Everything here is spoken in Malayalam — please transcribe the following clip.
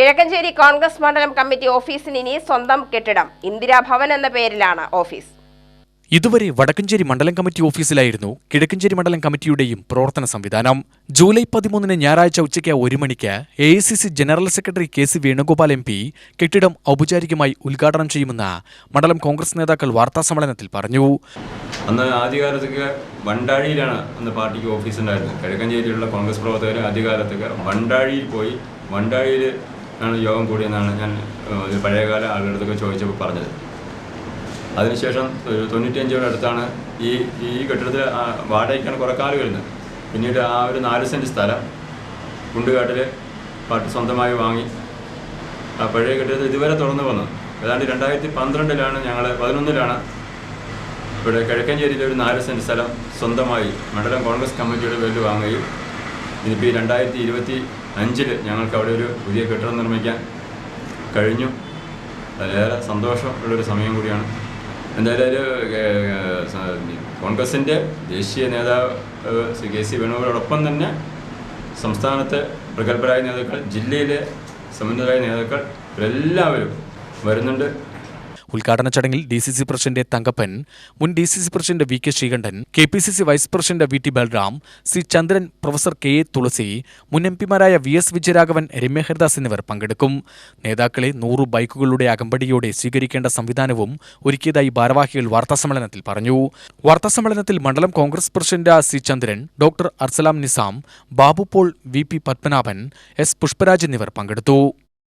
കിഴക്കഞ്ചേരി കോൺഗ്രസ് മണ്ഡലം കമ്മിറ്റി ഓഫീസിന് ഇനി സ്വന്തം കെട്ടിടം. ഇന്ദിരാഭവൻ എന്ന പേരിലാണ് ഓഫീസ്. ഇതുവരെ വടക്കഞ്ചേരി മണ്ഡലം കമ്മിറ്റി ഓഫീസിലായിരുന്നു കിഴക്കഞ്ചേരി മണ്ഡലം കമ്മിറ്റിയുടെയും പ്രവർത്തന സംവിധാനം. ജൂലൈ പതിമൂന്നിന് ഞായറാഴ്ച ഉച്ചയ്ക്ക് ഒരു മണിക്ക് A I C C general secretary K C Venugopal M P കെട്ടിടം ഔപചാരികമായി ഉദ്ഘാടനം ചെയ്യുമെന്ന് മണ്ഡലം കോൺഗ്രസ് നേതാക്കൾ വാർത്താസമ്മേളനത്തിൽ പറഞ്ഞു. അന്ന് ആദ്യകാലത്തൊക്കെ വണ്ടാഴിയിലാണ് അന്ന് പാർട്ടിക്ക് ഓഫീസ് ഉണ്ടായിരുന്നത്. കിഴക്കഞ്ചേരിയിലുള്ള കോൺഗ്രസ് പ്രവർത്തകർ ആദ്യകാലത്തൊക്കെ വണ്ടാഴിയിൽ പോയി വണ്ടാഴിയിൽ ആണ് യോഗം കൂടിയെന്നാണ് ഞാൻ പഴയകാല ആളുകളടുത്തൊക്കെ ചോദിച്ചപ്പോൾ പറഞ്ഞത്. അതിനുശേഷം ഒരു തൊണ്ണൂറ്റിയഞ്ചോടെ അടുത്താണ് ഈ ഈ കെട്ടിടത്തിൽ വാടകയ്ക്കാണ് കുറേ കാലം വരുന്നത്. പിന്നീട് ആ ഒരു നാല് സെന്റ് സ്ഥലം കുണ്ടുകാട്ടിൽ പാട്ട് സ്വന്തമായി വാങ്ങി ആ പഴയ കെട്ടിടത്തിൽ ഇതുവരെ തുറന്നു വന്നു. ഏതാണ്ട് രണ്ടായിരത്തി പന്ത്രണ്ടിലാണ് ഞങ്ങൾ പതിനൊന്നിലാണ് ഇവിടെ കിഴക്കഞ്ചേരിയിലെ ഒരു നാല് സെന്റ് സ്ഥലം സ്വന്തമായി മണ്ഡലം കോൺഗ്രസ് കമ്മിറ്റിയുടെ പേരിൽ വാങ്ങുകയും ഇതിപ്പോൾ ഈ രണ്ടായിരത്തി ഇരുപത്തി അഞ്ചിൽ ഞങ്ങൾക്ക് അവിടെ ഒരു പുതിയ കെട്ടിടം നിർമ്മിക്കാൻ കഴിഞ്ഞു. അതിലേറെ സന്തോഷമുള്ളൊരു സമയം കൂടിയാണ്. എന്തായാലും ഒരു കോൺഗ്രസിന്റെ ദേശീയ നേതാവ് ശ്രീ കെ സി വേണുഗോപാലോടൊപ്പം തന്നെ സംസ്ഥാനത്തെ പ്രഗത്ഭരായ നേതാക്കൾ ജില്ലയിലെ സമുന്നതരായ നേതാക്കൾ ഇവരെല്ലാവരും വരുന്നുണ്ട്. ഉദ്ഘാടന ചടങ്ങിൽ D C C president Thankappan മുൻ D C C president V K Sreekandan K P C C vice president V T Balram C Chandran professor K A Thulasi മുൻ എം പിമാരായ വി എസ് വിജയരാഘവൻ രമ്യ ഹരിദാസ് എന്നിവർ പങ്കെടുക്കും. നേതാക്കളെ നൂറു ബൈക്കുകളുടെ അകമ്പടിയോടെ സ്വീകരിക്കേണ്ട സംവിധാനവും ഒരുക്കിയതായി ഭാരവാഹികൾ വാർത്താസമ്മേളനത്തിൽ പറഞ്ഞു. വാർത്താസമ്മേളനത്തിൽ മണ്ഡലം Congress president C Chandran doctor Arsalam Nizam Babu Paul V P Padmanabhan S Pushparaj എന്നിവർ പങ്കെടുത്തു.